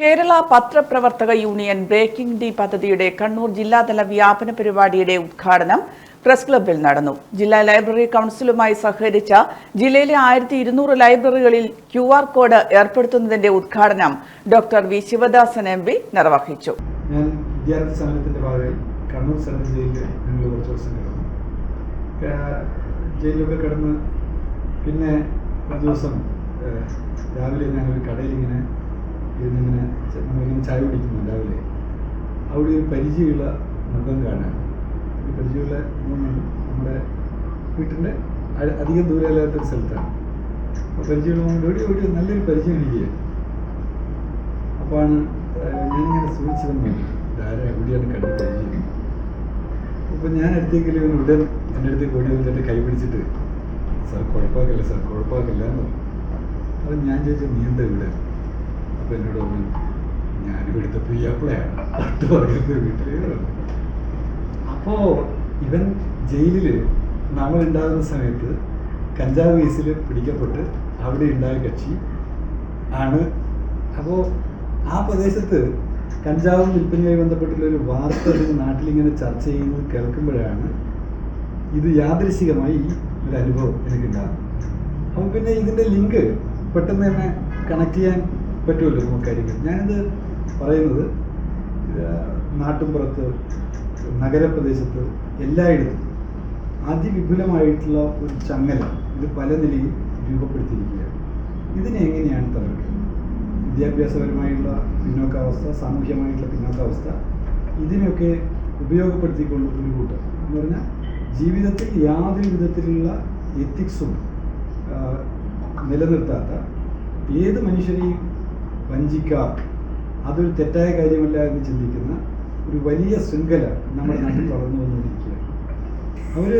കേരള പത്രപ്രവർത്തക union breaking D പദ്ധതിയുടെ കണ്ണൂർ ജില്ലാതല വ്യാപന പരിപാടിയുടെ ഉദ്ഘാടനം പ്രസ് ക്ലബിൽ നടന്നു. ജില്ലാ ലൈബ്രറി കൗൺസിലുമായി സഹകരിച്ച ജില്ലയിലെ ആയിരത്തി ഇരുന്നൂറ് ലൈബ്രറികളിൽ ക്യു ആർ കോഡ് ഏർപ്പെടുത്തുന്നതിന്റെ ഉദ്ഘാടനം doctor V Sivadasan M P നിർവഹിച്ചു. ഞാൻ വിദ്യാർത്ഥി ഭാഗമായി കണ്ണൂർ പിന്നെ ഒരു ദിവസം രാവിലെ ഞാനൊരു കടയിൽ ഇങ്ങനെ ഇരുന്നിങ്ങനെ ച- നമ്മളിങ്ങനെ ചായ കുടിക്കുന്നുണ്ടാവില്ലേ അവിടെ ഒരു പരിചയമുള്ള മുഖം കാണാൻ ഒരു പരിചയമുള്ള മുഖം നമ്മുടെ വീട്ടിന്റെ അധികം ദൂരമില്ലാത്തൊരു സ്ഥലത്താണ്. അപ്പോൾ പരിചയമുള്ള മുഖം ഓടി ഓടി നല്ലൊരു പരിചയം എനിക്ക് അപ്പോഴാണ് ഞാനിങ്ങനെ സൂക്ഷിച്ചു വന്നു ധാര എവിടെയാണ് കണ്ടു പരിചയം? അപ്പോൾ ഞാൻ അടുത്തേക്ക് ഇവൻ ഉടൻ എന്റെ അടുത്തേക്ക് ഓടി വന്നിട്ട് കൈ പിടിച്ചിട്ട് സാർ കുഴപ്പമാക്കില്ല സാർ കുഴപ്പമാക്കില്ല എന്ന് അപ്പോൾ ഞാൻ ചോദിച്ചു നീ എന്താ ഇവിടെ? അപ്പോൾ എന്നോട് ഞാൻ ഇവിടുത്തെ പ്രിയാപ്പിളയാണ് പട്ട് പറയുന്നത് വീട്ടിൽ അപ്പോൾ ഇവൻ ജയിലിൽ നമ്മൾ ഉണ്ടാകുന്ന സമയത്ത് കഞ്ചാവ് കേസിൽ പിടിക്കപ്പെട്ട് അവിടെ ഉണ്ടായ കക്ഷി ആണ്. അപ്പോൾ ആ പ്രദേശത്ത് കഞ്ചാവും വിൽപ്പനയുമായി ബന്ധപ്പെട്ടുള്ള ഒരു വാർത്ത നാട്ടിലിങ്ങനെ ചർച്ച ചെയ്യുന്നത് കേൾക്കുമ്പോഴാണ് ഇത് യാദൃശികമായി ഒരു അനുഭവം എനിക്കുണ്ടാകുന്നത്. അപ്പം പിന്നെ ഇതിന്റെ ലിങ്ക് പെട്ടെന്ന് തന്നെ കണക്ട് ചെയ്യാൻ പറ്റുമല്ലോ നമുക്കായിരിക്കും ഞാനിത് പറയുന്നത് നാട്ടിൻപുറത്ത് നഗരപ്രദേശത്ത് എല്ലായിടത്തും അതിവിപുലമായിട്ടുള്ള ഒരു ചങ്ങല ഇത് പല നിലയിൽ രൂപപ്പെടുത്തിയിരിക്കുകയാണ്. ഇതിനെ എങ്ങനെയാണ് തകർക്കുന്നത് വിദ്യാഭ്യാസപരമായിട്ടുള്ള പിന്നോക്കാവസ്ഥ സാമൂഹ്യമായിട്ടുള്ള പിന്നോക്കാവസ്ഥ ഇതിനൊക്കെ ഉപയോഗപ്പെടുത്തിക്കൊണ്ട് ഒരു കൂട്ടം. എന്ന് പറഞ്ഞാൽ ജീവിതത്തിൽ യാതൊരു വിധത്തിലുള്ള എത്തിക്സും നിലനിർത്താത്ത ഏത് മനുഷ്യരെയും വഞ്ചിക്കാം. അതൊരു തെറ്റായ കാര്യമല്ല എന്ന് ചിന്തിക്കുന്ന ഒരു വലിയ ശൃംഖല നമ്മുടെ നാട്ടിൽ വളർന്നു വന്നുകൊണ്ടിരിക്കുകയാണ്. അവർ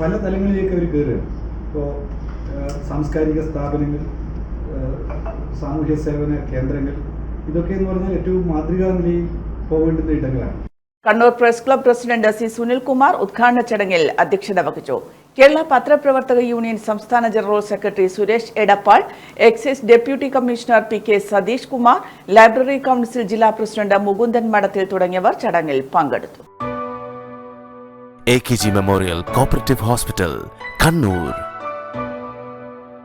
പല തലങ്ങളിലേക്ക് അവർ കയറുകയാണ്. ഇപ്പോൾ സാംസ്കാരിക സ്ഥാപനങ്ങൾ സാമൂഹ്യ സേവന കേന്ദ്രങ്ങൾ ഇതൊക്കെ എന്ന് പറഞ്ഞാൽ ഏറ്റവും മാതൃകാ നിലയിൽ പോകേണ്ടുന്ന ഇടങ്ങളാണ്. Kannur press club president C Sunilkumar ഉദ്ഘാടന ചടങ്ങിൽ അധ്യക്ഷത വഹിച്ചു. കേരള പത്രപ്രവർത്തക യൂണിയൻ സംസ്ഥാന general secretary Suresh Edappal excise deputy commissioner P K Satheesh Kumar library council ജില്ലാ പ്രസിഡന്റ് മുകുന്ദൻ മഠത്തിൽ തുടങ്ങിയവർ ചടങ്ങിൽ പങ്കെടുത്തു. A K G memorial cooperative hospital Kannur